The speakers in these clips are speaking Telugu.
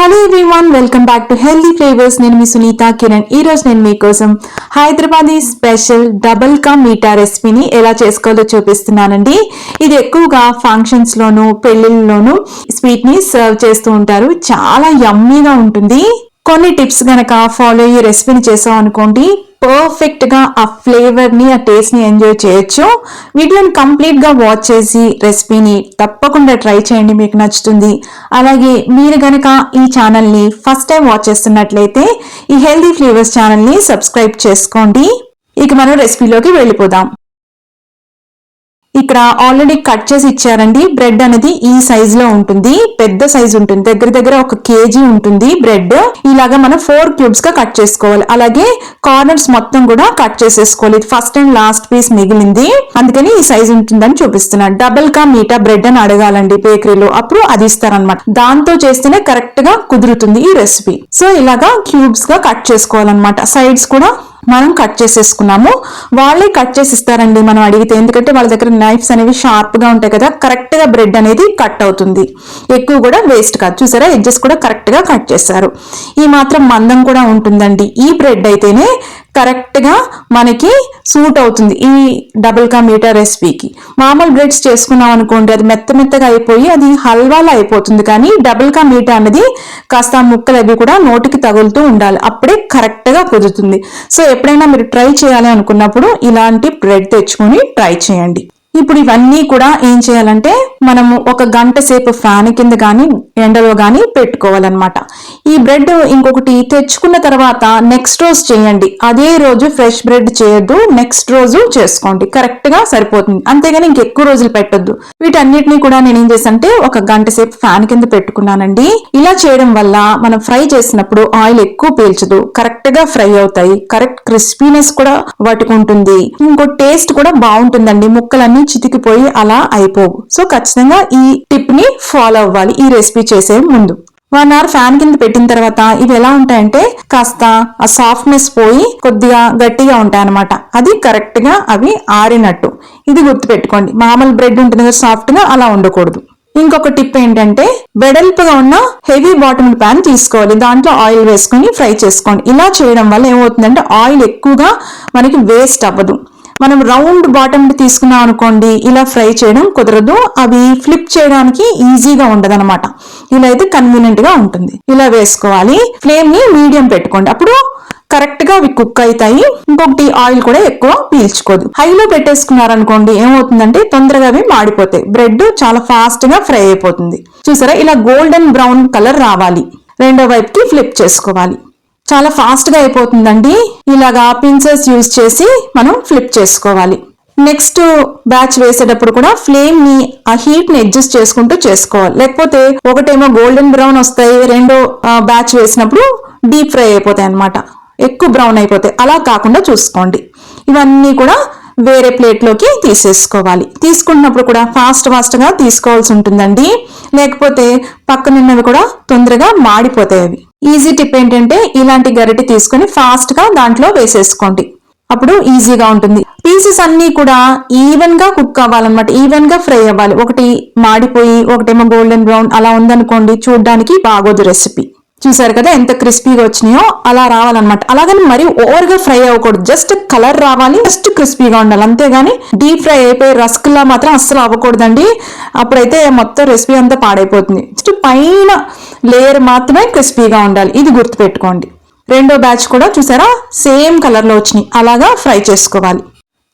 Hello one welcome back to healthy flavours నేను మీ సునీత కిరణ్. ఈ రోజు నేను మీకోసం హైదరాబాదీ స్పెషల్ డబుల్ కా మీఠా రెసిపీని ఎలా చేసుకోవాలో చూపిస్తున్నానండి. ఇది ఎక్కువగా ఫంక్షన్స్ లోను పెళ్ళిళ్ళలోను స్వీట్ని సర్వ్ చేస్తూ ఉంటారు. చాలా యమ్మీగా ఉంటుంది. కొన్ని టిప్స్ గనక ఫాలో అయ్యి రెసిపీని చేసాం అనుకోండి పర్ఫెక్ట్గా ఆ ఫ్లేవర్ని ఆ టేస్ట్ని ఎంజాయ్ చేయొచ్చు. వీడియోని కంప్లీట్గా వాచ్ చేసి రెసిపీని తప్పకుండా ట్రై చేయండి మీకు నచ్చుతుంది. అలాగే మీరు గనక ఈ ఛానల్ని ఫస్ట్ టైం వాచ్ చేస్తున్నట్లయితే ఈ హెల్దీ ఫ్లేవర్స్ ఛానల్ని సబ్స్క్రైబ్ చేసుకోండి. ఇక మనం రెసిపీలోకి వెళ్ళిపోదాం. ఇక్కడ ఆల్రెడీ కట్ చేసి ఇచ్చారండి. బ్రెడ్ అనేది ఈ సైజ్లో ఉంటుంది. పెద్ద సైజ్ ఉంటుంది. దగ్గర దగ్గర ఒక కేజీ ఉంటుంది బ్రెడ్ ఇలాగా మనం ఫోర్ క్యూబ్స్గా కట్ చేసుకోవాలి. అలాగే కార్నర్స్ మొత్తం కూడా కట్ చేసేసుకోవాలి. ఫస్ట్ అండ్ లాస్ట్ పీస్ మిగిలింది. అందుకని ఈ సైజ్ ఉంటుందని చూపిస్తున్నాను డబుల్ కా మీటా బ్రెడ్ అని అడగాలండి బేకరీలో అప్పుడు అది ఇస్తారనమాట దాంతో చేస్తేనే కరెక్ట్గా కుదురుతుంది ఈ రెసిపీ సో ఇలాగా క్యూబ్స్గా కట్ చేసుకోవాలన్నమాట. సైడ్స్ కూడా మనం కట్ చేసేసుకున్నాము. వాళ్ళే కట్ చేసి ఇస్తారండి మనం అడిగితే. ఎందుకంటే వాళ్ళ దగ్గర నైఫ్స్ అనేవి షార్ప్గా ఉంటాయి కదా. కరెక్ట్గా బ్రెడ్ అనేది కట్ అవుతుంది. ఎక్కువ కూడా వేస్ట్ కాదు. చూసారా? ఎడ్జెస్ కూడా కరెక్ట్గా కట్ చేశారు ఈ మాత్రం మందం కూడా ఉంటుందండి. ఈ బ్రెడ్ అయితేనే కరెక్ట్గా మనకి సూట్ అవుతుంది ఈ డబుల్ కా మీటర్ రెసిపీకి మామూలు బ్రెడ్స్ చేసుకున్నాం అనుకోండి అది మెత్త మెత్తగా అయిపోయి అది హల్వాలా అయిపోతుంది. కానీ డబుల్ కా మీటా అనేది కాస్త ముక్కలు అవి కూడా నోటికి తగులుతూ ఉండాలి. అప్పుడే కరెక్ట్గా కుదురుతుంది. సో ఎప్పుడైనా మీరు ట్రై చేయాలి అనుకున్నప్పుడు ఇలాంటి బ్రెడ్ తెచ్చుకొని ట్రై చేయండి. ఇప్పుడు ఇవన్నీ కూడా ఏం చేయాలంటే మనము ఒక గంట సేపు ఫ్యాన్ కింద కానీ ఎండలో కానీ పెట్టుకోవాలన్నమాట. ఈ బ్రెడ్ ఇంకొకటి తెచ్చుకున్న తర్వాత నెక్స్ట్ రోజు చేయండి. అదే రోజు ఫ్రెష్ బ్రెడ్ చేయొద్దు నెక్స్ట్ రోజు చేసుకోండి. కరెక్ట్గా సరిపోతుంది. అంతేగాని ఇంకెక్కువ రోజులు పెట్టొద్దు. వీటన్నిటిని కూడా నేను ఏం చేశానంటే ఒక గంట సేపు ఫ్యాన్ కింద పెట్టుకున్నానండి. ఇలా చేయడం వల్ల మనం ఫ్రై చేసినప్పుడు ఆయిల్ ఎక్కువ పీల్చదు. కరెక్ట్గా ఫ్రై అవుతాయి. కరెక్ట్ క్రిస్పీనెస్ కూడా పట్టుకుంటుంది ఇంకో టేస్ట్ కూడా బాగుంటుందండి. ముక్కలన్నీ చితికిపోయి అలా అయిపోవు సో ఖచ్చితంగా ఈ టిప్ని ఫాలో అవ్వాలి ఈ రెసిపీ చేసే ముందు. వన్ అవర్ ఫ్యాన్ కింద పెట్టిన తర్వాత ఇవి ఎలా ఉంటాయంటే కాస్త ఆ సాఫ్ట్నెస్ పోయి కొద్దిగా గట్టిగా ఉంటాయి అనమాట అది కరెక్ట్గా అవి ఆరినట్టు. ఇది గుర్తుపెట్టుకోండి. మామూలు బ్రెడ్ ఉంటుంది కదా సాఫ్ట్గా అలా ఉండకూడదు. ఇంకొక టిప్ ఏంటంటే వెడల్పుగా ఉన్న హెవీ బాటమ్ ప్యాన్ తీసుకోవాలి. దాంట్లో ఆయిల్ వేసుకొని ఫ్రై చేసుకోండి. ఇలా చేయడం వల్ల ఏమవుతుందంటే ఆయిల్ ఎక్కువగా మనకి వేస్ట్ అవ్వదు. మనం రౌండ్ బాటమ్ తీసుకున్నాం అనుకోండి ఇలా ఫ్రై చేయడం కుదరదు. అవి ఫ్లిప్ చేయడానికి ఈజీగా ఉండదు అనమాట ఇలా అయితే కన్వీనియంట్గా ఉంటుంది. ఇలా వేసుకోవాలి. ఫ్లేమ్ని మీడియం పెట్టుకోండి. అప్పుడు కరెక్ట్గా అవి కుక్ అవుతాయి. ఇంకొకటి ఆయిల్ కూడా ఎక్కువ పీల్చుకోదు. హైలో పెట్టేసుకున్నారనుకోండి ఏమవుతుందంటే తొందరగా అవి మాడిపోతాయి. బ్రెడ్ చాలా ఫాస్ట్గా ఫ్రై అయిపోతుంది. చూసారా? ఇలా గోల్డెన్ బ్రౌన్ కలర్ రావాలి. రెండో వైపుకి ఫ్లిప్ చేసుకోవాలి. చాలా ఫాస్ట్గా అయిపోతుందండి. ఇలాగా పిన్సెస్ యూజ్ చేసి మనం ఫ్లిప్ చేసుకోవాలి. నెక్స్ట్ బ్యాచ్ వేసేటప్పుడు కూడా ఫ్లేమ్ని ఆ హీట్ని అడ్జస్ట్ చేసుకుంటూ చేసుకోవాలి. లేకపోతే ఒకటేమో గోల్డెన్ బ్రౌన్ వస్తాయి రెండో బ్యాచ్ వేసినప్పుడు డీప్ ఫ్రై అయిపోతాయి అనమాట ఎక్కువ బ్రౌన్ అయిపోతాయి. అలా కాకుండా చూసుకోండి. ఇవన్నీ కూడా వేరే ప్లేట్లోకి తీసేసుకోవాలి. తీసుకున్నప్పుడు కూడా ఫాస్ట్ ఫాస్ట్గా తీసుకోవాల్సి ఉంటుందండి. లేకపోతే పక్కనున్నవి కూడా తొందరగా మాడిపోతాయి అవి. ఈజీ టిప్ ఏంటంటే ఇలాంటి గరిటె తీసుకొని ఫాస్ట్గా దాంట్లో వేసేసుకోండి. అప్పుడు ఈజీగా ఉంటుంది. పీసెస్ అన్ని కూడా ఈవెన్గా కుక్ అవ్వాలన్నమాట. ఈవెన్గా ఫ్రై అవ్వాలి. ఒకటి మాడిపోయి ఒకటేమో గోల్డెన్ బ్రౌన్ అలా ఉందనుకోండి చూడడానికి బాగోదు రెసిపీ చూసారు కదా ఎంత క్రిస్పీగా వచ్చినాయో? అలా రావాలన్నమాట. అలాగని మరి ఓవర్గా ఫ్రై అవ్వకూడదు. జస్ట్ కలర్ రావాలి. జస్ట్ క్రిస్పీగా ఉండాలి. అంతేగాని డీప్ ఫ్రై అయిపోయి రస్క్ లా మాత్రం అస్సలు అవ్వకూడదండి. అప్పుడైతే మొత్తం రెసిపీ అంతా పాడైపోతుంది. జస్ట్ పైన లేయర్ మాత్రమే క్రిస్పీగా ఉండాలి. ఇది గుర్తుపెట్టుకోండి. రెండో బ్యాచ్ కూడా చూసారా? సేమ్ కలర్లో వచ్చినాయి. అలాగా ఫ్రై చేసుకోవాలి.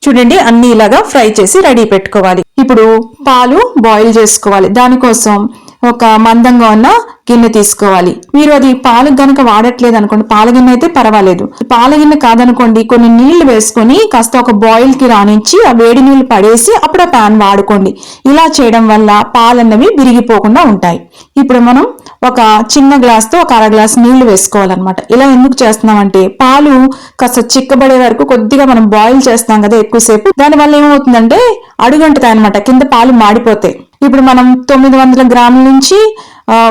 చూడండి అన్ని ఇలాగా ఫ్రై చేసి రెడీ పెట్టుకోవాలి. ఇప్పుడు పాలు బాయిల్ చేసుకోవాలి. దానికోసం ఒక మందంగా ఉన్న గిన్నె తీసుకోవాలి. మీరు అది పాలు గనక వాడట్లేదు అనుకోండి పాల గిన్నె అయితే పర్వాలేదు. పాల గిన్నె కాదనుకోండి కొన్ని నీళ్ళు వేసుకొని కాస్త ఒక బాయిల్కి రాణించి ఆ వేడి నీళ్ళు పడేసి అప్పుడు ఆ ప్యాన్ వాడుకోండి. ఇలా చేయడం వల్ల పాలన్నవి విరిగిపోకుండా ఉంటాయి. ఇప్పుడు మనం ఒక చిన్న గ్లాస్తో ఒక అర గ్లాస్ నీళ్ళు వేసుకోవాలన్నమాట. ఇలా ఎందుకు చేస్తున్నామంటే పాలు కాస్త చిక్కబడే వరకు కొద్దిగా మనం బాయిల్ చేస్తాం కదా ఎక్కువసేపు. దాని వల్ల ఏమవుతుందంటే అడుగంటుతాయి అనమాట కింద పాలు మాడిపోతాయి. ఇప్పుడు మనం తొమ్మిది వందల గ్రాముల నుంచి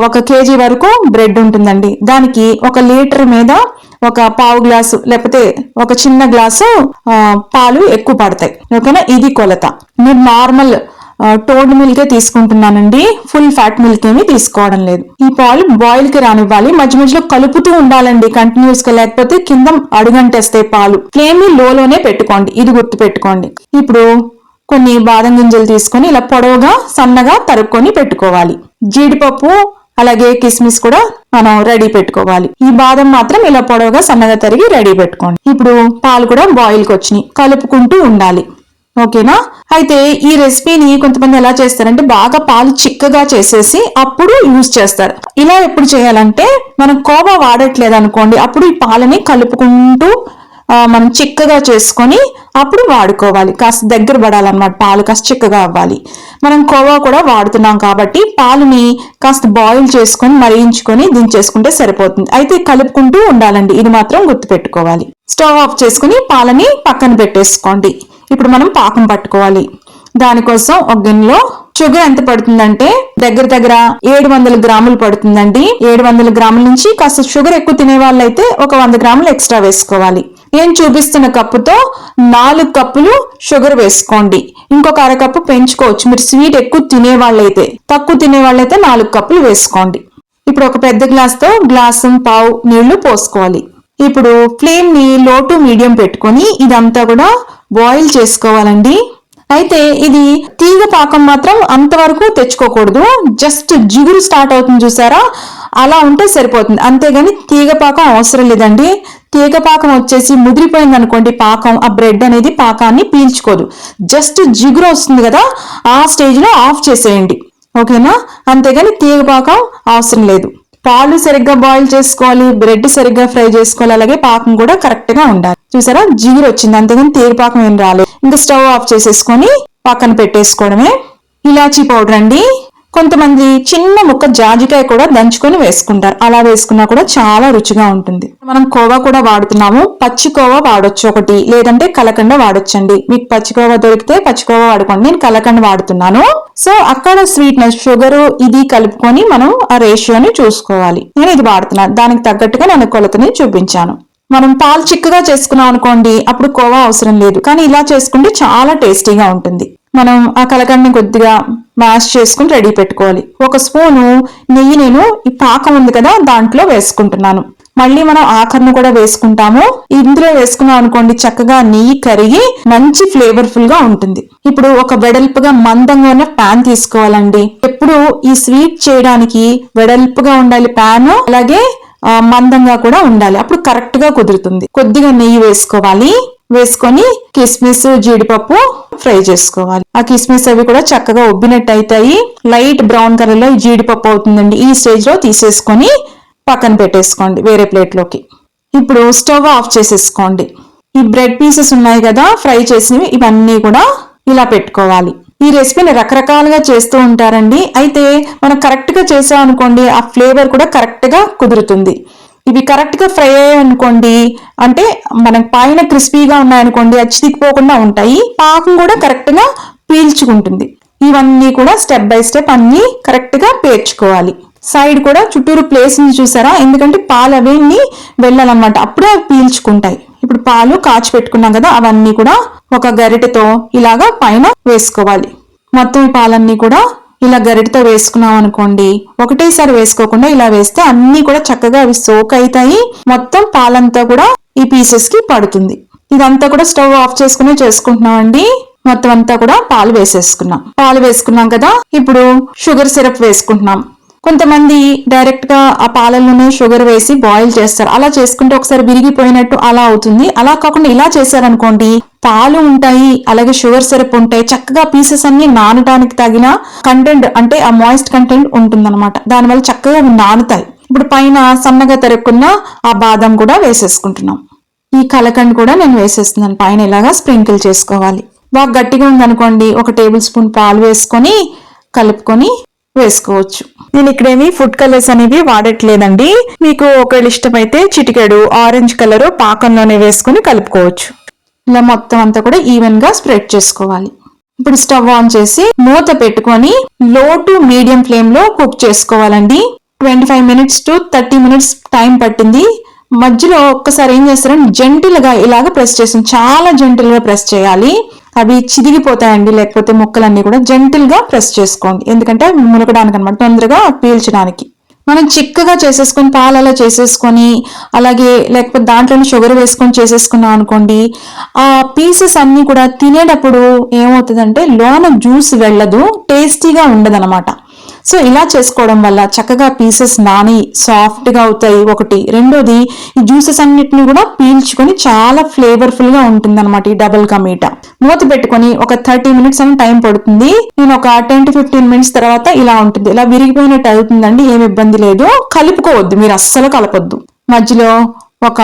ఒక కేజీ వరకు బ్రెడ్ ఉంటుందండి. దానికి ఒక లీటర్ మీద ఒక పావు గ్లాసు లేకపోతే ఒక చిన్న గ్లాసు పాలు ఎక్కువ పడతాయి. ఓకేనా? ఇది కొలత. మీరు నార్మల్ టోడ్ మిల్కే తీసుకుంటున్నానండి. ఫుల్ ఫ్యాట్ మిల్క్ ఏమి తీసుకోవడం లేదు. ఈ పాలు బాయిల్కి రానివ్వాలి. మధ్య మధ్యలో కలుపుతూ ఉండాలండి కంటిన్యూస్గా లేకపోతే కింద అడుగంటేస్తాయి పాలు. ఫ్లేమ్ని లోలోనే పెట్టుకోండి. ఇది గుర్తు పెట్టుకోండి ఇప్పుడు కొన్ని బాదం గింజలు తీసుకొని ఇలా పొడవుగా సన్నగా తరుక్కొని పెట్టుకోవాలి. జీడిపప్పు అలాగే కిస్మిస్ కూడా మనం రెడీ పెట్టుకోవాలి. ఈ బాదం మాత్రం ఇలా పొడవుగా సన్నగా తరిగి రెడీ పెట్టుకోండి. ఇప్పుడు పాలు కూడా బాయిల్కి వచ్చినాయి. కలుపుకుంటూ ఉండాలి. ఓకేనా? అయితే ఈ రెసిపీని కొంతమంది ఎలా చేస్తారంటే బాగా పాలు చిక్కగా చేసేసి అప్పుడు యూజ్ చేస్తారు. ఇలా ఎప్పుడు చేయాలంటే మనం కోవా వాడట్లేదు అనుకోండి అప్పుడు ఈ పాలని కలుపుకుంటూ మనం చిక్కగా చేసుకొని అప్పుడు వాడుకోవాలి. కాస్త దగ్గర పడాలన్నమాట పాలు కాస్త చిక్కగా అవ్వాలి. మనం కోవా కూడా వాడుతున్నాం కాబట్టి పాలుని కాస్త బాయిల్ చేసుకొని మరిగించుకొని దించేసుకుంటే సరిపోతుంది. అయితే కలుపుకుంటూ ఉండాలండి ఇది మాత్రం గుర్తుపెట్టుకోవాలి. స్టవ్ ఆఫ్ చేసుకుని పాలని పక్కన పెట్టేసుకోండి. ఇప్పుడు మనం పాకం పట్టుకోవాలి. దానికోసం ఒక గిన్నెలో షుగర్ ఎంత పడుతుందంటే దగ్గర దగ్గర ఏడు వందల గ్రాములు పడుతుందండి. ఏడు వందల గ్రాముల నుంచి కాస్త షుగర్ ఎక్కువ తినే వాళ్ళైతే ఒక వంద గ్రాములు ఎక్స్ట్రా వేసుకోవాలి. నేను చూపిస్తున్న కప్పుతో నాలుగు కప్పులు షుగర్ వేసుకోండి. ఇంకొక అరకప్పు పెంచుకోవచ్చు. మీరు స్వీట్ ఎక్కువ తినే వాళ్ళైతే తక్కువ తినే వాళ్ళైతే నాలుగు కప్పులు వేసుకోండి. ఇప్పుడు ఒక పెద్ద గ్లాస్తో గ్లాసు పావు నీళ్ళు పోసుకోవాలి. ఇప్పుడు ఫ్లేమ్ని లో టు మీడియం పెట్టుకొని ఇదంతా కూడా బాయిల్ చేసుకోవాలండి. అయితే ఇది తీగ పాకం మాత్రం అంతవరకు తెచ్చుకోకూడదు. జస్ట్ జిగురు స్టార్ట్ అవుతుంది చూసారా? అలా ఉంటే సరిపోతుంది. అంతేగాని తీగ పాకం అవసరం లేదండి. తీగ పాకం వచ్చేసి ముదిరిపోయింది అనుకోండి పాకం ఆ బ్రెడ్ అనేది పాకాన్ని పీల్చుకోదు. జస్ట్ జిగురు వస్తుంది కదా ఆ స్టేజ్లో ఆఫ్ చేసేయండి. ఓకేనా? అంతేగాని తీగ పాకం అవసరం లేదు. పాలు సరిగ్గా బాయిల్ చేసుకోవాలి బ్రెడ్ సరిగ్గా ఫ్రై చేసుకోవాలి అలాగే పాకం కూడా కరెక్ట్గా ఉండాలి. చూసారా? జిగురు వచ్చింది. అంతేగాని తీగ పాకం ఏం రాలేదు. ఇంకా స్టవ్ ఆఫ్ చేసేసుకొని పక్కన పెట్టేసుకోవడమే. ఇలాచీ పౌడర్ అండి. కొంతమంది చిన్న ముక్క జాజికాయ కూడా దంచుకొని వేసుకుంటారు. అలా వేసుకున్నా కూడా చాలా రుచిగా ఉంటుంది. మనం కోవా కూడా వాడుతున్నాము. పచ్చి కోవా వాడొచ్చు ఒకటి లేదంటే కలకండ వాడొచ్చండి. మీకు పచ్చి కోవా దొరికితే పచ్చి కోవా వాడుకోండి. నేను కలకండ వాడుతున్నాను. సో అక్కడ స్వీట్నెస్ షుగర్ ఇది కలుపుకొని మనం ఆ రేషియోని చూసుకోవాలి. నేను ఇది వాడుతున్నాను దానికి తగ్గట్టుగా నేను కొలతని చూపించాను. మనం పాలు చిక్కగా చేసుకున్నాం అనుకోండి అప్పుడు కోవా అవసరం లేదు. కానీ ఇలా చేసుకుంటే చాలా టేస్టీగా ఉంటుంది. మనం ఆ కలకండని కొద్దిగా మ్యాష్ చేసుకుని రెడీ పెట్టుకోవాలి. ఒక స్పూను నెయ్యి నేను ఈ పాకం ఉంది కదా దాంట్లో వేసుకుంటున్నాను. మళ్ళీ మనం ఆఖరిని కూడా వేసుకుంటాము. ఇందులో వేసుకున్నాం అనుకోండి చక్కగా నెయ్యి కరిగి మంచి ఫ్లేవర్ఫుల్గా ఉంటుంది. ఇప్పుడు ఒక వెడల్పుగా మందంగా ఉన్న పాన్ తీసుకోవాలండి. ఎప్పుడు ఈ స్వీట్ చేయడానికి వెడల్పుగా ఉండాలి పాన్ అలాగే మందంగా కూడా ఉండాలి. అప్పుడు కరెక్ట్గా కుదురుతుంది. కొద్దిగా నెయ్యి వేసుకోవాలి. వేసుకొని కిస్మిస్ జీడిపప్పు ఫ్రై చేసుకోవాలి. ఆ కిస్మిస్ అవి కూడా చక్కగా ఉబ్బినట్టు అవుతాయి లైట్ బ్రౌన్ కలర్లో జీడిపప్పు అవుతుందండి. ఈ స్టేజ్లో తీసేసుకొని పక్కన పెట్టేసుకోండి వేరే ప్లేట్లోకి. ఇప్పుడు స్టవ్ ఆఫ్ చేసేసుకోండి. ఈ బ్రెడ్ పీసెస్ ఉన్నాయి కదా ఫ్రై చేసినవి ఇవన్నీ కూడా ఇలా పెట్టుకోవాలి. ఈ రెసిపీని రకరకాలుగా చేస్తూ ఉంటారండి. అయితే మనం కరెక్ట్గా చేసాం అనుకోండి ఆ ఫ్లేవర్ కూడా కరెక్ట్గా కుదురుతుంది. ఇవి కరెక్ట్గా ఫ్రై అయ్యాయి అనుకోండి అంటే మనకు పైన క్రిస్పీగా ఉన్నాయనుకోండి అచ్చి చితికిపోకుండా ఉంటాయి. పాకం కూడా కరెక్ట్గా పీల్చుకుంటుంది. ఇవన్నీ కూడా స్టెప్ బై స్టెప్ అన్నీ కరెక్ట్గా పేర్చుకోవాలి. సైడ్ కూడా చుట్టూరు ప్లేస్ని చూసారా? ఎందుకంటే పాలు అవన్నీ వెళ్ళాలన్నమాట. అప్పుడే అవి పీల్చుకుంటాయి. ఇప్పుడు పాలు కాచి పెట్టుకున్నాం కదా అవన్నీ కూడా ఒక గరిటెతో ఇలాగా పైన వేసుకోవాలి. మొత్తం ఈ పాలన్నీ కూడా ఇలా గరిటతో వేసుకున్నాం అనుకోండి ఒకటేసారి వేసుకోకుండా ఇలా వేస్తే అన్ని కూడా చక్కగా అవి సోక్ అవుతాయి మొత్తం పాలంతా కూడా ఈ పీసెస్కి పడుతుంది. ఇదంతా కూడా స్టవ్ ఆఫ్ చేసుకుని చేసుకుంటున్నాం అండి. మొత్తం అంతా కూడా పాలు వేసేసుకున్నాం. పాలు వేసుకున్నాం కదా ఇప్పుడు షుగర్ సిరప్ వేసుకుంటున్నాం. కొంతమంది డైరెక్ట్గా ఆ పాలల్లోనే షుగర్ వేసి బాయిల్ చేస్తారు. అలా చేసుకుంటే ఒకసారి విరిగిపోయినట్టు అలా అవుతుంది. అలా కాకుండా ఇలా చేశారనుకోండి పాలు ఉంటాయి అలాగే షుగర్ సిరప్ ఉంటాయి చక్కగా పీసెస్ అన్ని నానటానికి తగిన కంటెంట్ అంటే ఆ మాయిస్ట్ కంటెంట్ ఉంటుందన్నమాట. దానివల్ల చక్కగా నానుతాయి. ఇప్పుడు పైన సన్నగా తరుక్కున్న ఆ బాదం కూడా వేసేసుకుంటున్నాం. ఈ కలకండ్ కూడా నేను వేసేస్తున్నాను. పైన ఇలాగా స్ప్రింకిల్ చేసుకోవాలి. బాగా గట్టిగా ఉందనుకోండి ఒక టేబుల్ స్పూన్ పాలు వేసుకొని కలుపుకొని వేసుకోవచ్చు. నేను ఇక్కడేమి ఫుడ్ కలర్స్ అనేవి వాడట్లేదండి. మీకు ఒకవేళ ఇష్టమైతే చిటికెడు ఆరెంజ్ కలర్ పాకంలోనే వేసుకొని కలుపుకోవచ్చు. ఇలా మొత్తం అంతా కూడా ఈవెన్గా స్ప్రెడ్ చేసుకోవాలి. ఇప్పుడు స్టవ్ ఆన్ చేసి మూత పెట్టుకొని లో టు మీడియం ఫ్లేమ్లో కుక్ చేసుకోవాలండి. Twenty five minutes to thirty minutes time పట్టింది. మధ్యలో ఒక్కసారి ఏం చేస్తారంటే జెంటిల్గా ఇలాగ ప్రెస్ చేస్తుంది చాలా జెంటిల్గా ప్రెస్ చేయాలి. అవి చిరిగిపోతాయండి లేకపోతే ముక్కలన్నీ కూడా జెంటిల్గా ప్రెస్ చేసుకోండి. ఎందుకంటే అవి మునగడానికి అనమాట తొందరగా పీల్చడానికి. మనం చిక్కగా చేసేసుకొని పాలలో చేసేసుకొని అలాగే లేకపోతే దాంట్లోనే షుగర్ వేసుకొని చేసేసుకున్నాం అనుకోండి ఆ పీసెస్ అన్నీ కూడా తినేటప్పుడు ఏమవుతుందంటే లోన జ్యూస్ వెళ్ళదు టేస్టీగా ఉండదనమాట. సో ఇలా చేసుకోవడం వల్ల చక్కగా పీసెస్ నాని సాఫ్ట్గా అవుతాయి. ఒకటి. రెండోది ఈ జ్యూసెస్ అన్నిటిని కూడా పీల్చుకొని చాలా ఫ్లేవర్ఫుల్గా ఉంటుంది అనమాట ఈ డబుల్ కా మీట మూత పెట్టుకొని ఒక థర్టీ మినిట్స్ అని టైం పడుతుంది. నేను ఒక టెన్ టు ఫిఫ్టీన్ మినిట్స్ తర్వాత ఇలా ఉంటుంది. ఇలా విరిగిపోయినట్టు అవుతుందండి ఏమి ఇబ్బంది లేదు. కలుపుకోవద్దు మీరు అస్సలు కలపొద్దు. మధ్యలో ఒక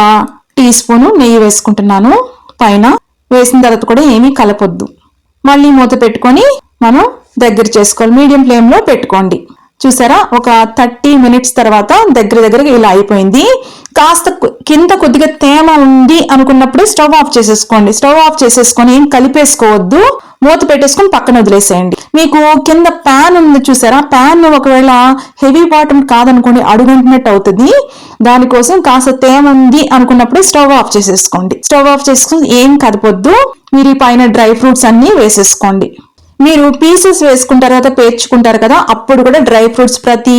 టీ స్పూన్ నెయ్యి వేసుకుంటున్నాను. పైన వేసిన తర్వాత కూడా ఏమీ కలపొద్దు. మళ్ళీ మూత పెట్టుకొని మనం దగ్గర చేసుకోవాలి. మీడియం ఫ్లేమ్లో పెట్టుకోండి. చూసారా? ఒక థర్టీ మినిట్స్ తర్వాత దగ్గర దగ్గరగా ఇలా అయిపోయింది. కాస్త కింద కొద్దిగా తేమ ఉంది అనుకున్నప్పుడు స్టవ్ ఆఫ్ చేసేసుకోండి. స్టవ్ ఆఫ్ చేసేసుకొని ఏం కలిపేసుకోవద్దు. మూత పెట్టేసుకొని పక్కన వదిలేసేయండి. మీకు కింద ప్యాన్ ఉంది చూసారా? ప్యాన్ ఒకవేళ హెవీ బాటమ్ కాదనుకోండి అడుగుంటున్నట్టు అవుతుంది. దానికోసం కాస్త తేమ ఉంది అనుకున్నప్పుడు స్టవ్ ఆఫ్ చేసేసుకోండి. స్టవ్ ఆఫ్ చేసుకుని ఏం కదపొద్దు. మీరు ఈ పైన డ్రై ఫ్రూట్స్ అన్ని వేసేసుకోండి. మీరు పీసెస్ వేసుకున్న తర్వాత పేర్చుకుంటారు కదా అప్పుడు కూడా డ్రై ఫ్రూట్స్ ప్రతి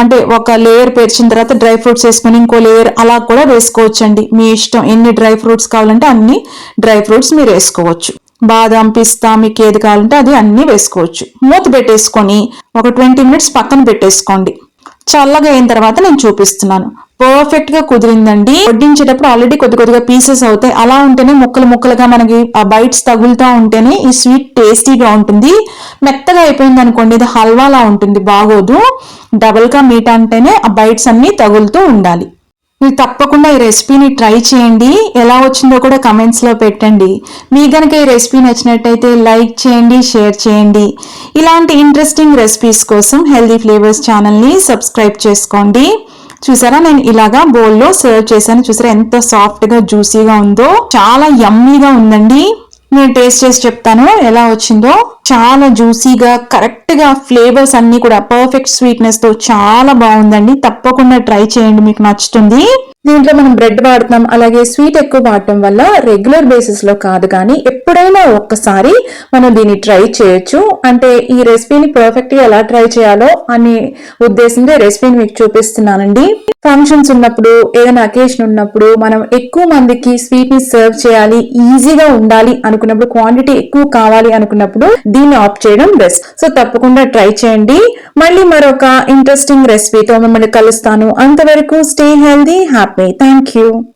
అంటే ఒక లేయర్ పేర్చిన తర్వాత డ్రై ఫ్రూట్స్ వేసుకొని ఇంకో లేయర్ అలా కూడా వేసుకోవచ్చండి. మీ ఇష్టం ఎన్ని డ్రై ఫ్రూట్స్ కావాలంటే అన్ని డ్రై ఫ్రూట్స్ మీరు వేసుకోవచ్చు. బాదం పిస్తా మీకు ఏది కావాలంటే అది అన్ని వేసుకోవచ్చు. మూత పెట్టేసుకొని ఒక ట్వంటీ మినిట్స్ పక్కన పెట్టేసుకోండి. చల్లగా అయిన తర్వాత నేను చూపిస్తున్నాను. పర్ఫెక్ట్గా కుదిరిందండి. వడ్డించేటప్పుడు ఆల్రెడీ కొద్ది కొద్దిగా పీసెస్ అవుతాయి. అలా ఉంటేనే ముక్కలు ముక్కలుగా మనకి ఆ బైట్స్ తగులుతూ ఉంటేనే ఈ స్వీట్ టేస్టీగా ఉంటుంది. మెత్తగా అయిపోయింది అనుకోండి ఇది హల్వాలా ఉంటుంది బాగోదు. డబుల్గా మీట్ అంటేనే ఆ బైట్స్ అన్ని తగులుతూ ఉండాలి. మీరు తప్పకుండా ఈ రెసిపీని ట్రై చేయండి. ఎలా వచ్చిందో కూడా కమెంట్స్లో పెట్టండి. మీ కనుక ఈ రెసిపీ నచ్చినట్టయితే లైక్ చేయండి షేర్ చేయండి. ఇలాంటి ఇంట్రెస్టింగ్ రెసిపీస్ కోసం హెల్దీ ఫ్లేవర్స్ ఛానల్ని సబ్స్క్రైబ్ చేసుకోండి. చూసారా? నేను ఇలాగా బౌల్లో సర్వ్ చేశాను. చూసారా ఎంత సాఫ్ట్గా జ్యూసీగా ఉందో. చాలా యమ్మీగా ఉందండి. నేను టేస్ట్ చేసి చెప్తాను ఎలా వచ్చిందో. చాలా జ్యూసీగా కరెక్ట్గా ఫ్లేవర్స్ అన్ని కూడా పర్ఫెక్ట్ స్వీట్నెస్తో చాలా బాగుందండి. తప్పకుండా ట్రై చేయండి మీకు నచ్చుతుంది. దీంట్లో మనం బ్రెడ్ వాడతాం అలాగే స్వీట్ ఎక్కువ వాడటం వల్ల రెగ్యులర్ బేసిస్లో కాదు కానీ ఎప్పుడైనా ఒక్కసారి మనం దీన్ని ట్రై చేయొచ్చు. అంటే ఈ రెసిపీని పర్ఫెక్ట్గా ఎలా ట్రై చేయాలో అనే ఉద్దేశంతో రెసిపీని మీకు చూపిస్తున్నానండి. ఫంక్షన్స్ ఉన్నప్పుడు ఏదైనా అకేషన్ ఉన్నప్పుడు మనం ఎక్కువ మందికి స్వీట్ని సర్వ్ చేయాలి ఈజీగా ఉండాలి అనుకున్నప్పుడు క్వాంటిటీ ఎక్కువ కావాలి అనుకున్నప్పుడు దీన్ని ఆఫ్ చేయడం బెస్ట్. సో తప్పకుండా ట్రై చేయండి. మళ్ళీ మరొక ఇంట్రెస్టింగ్ రెసిపీతో మిమ్మల్ని కలుస్తాను. అంతవరకు stay healthy happy happy. Thank you.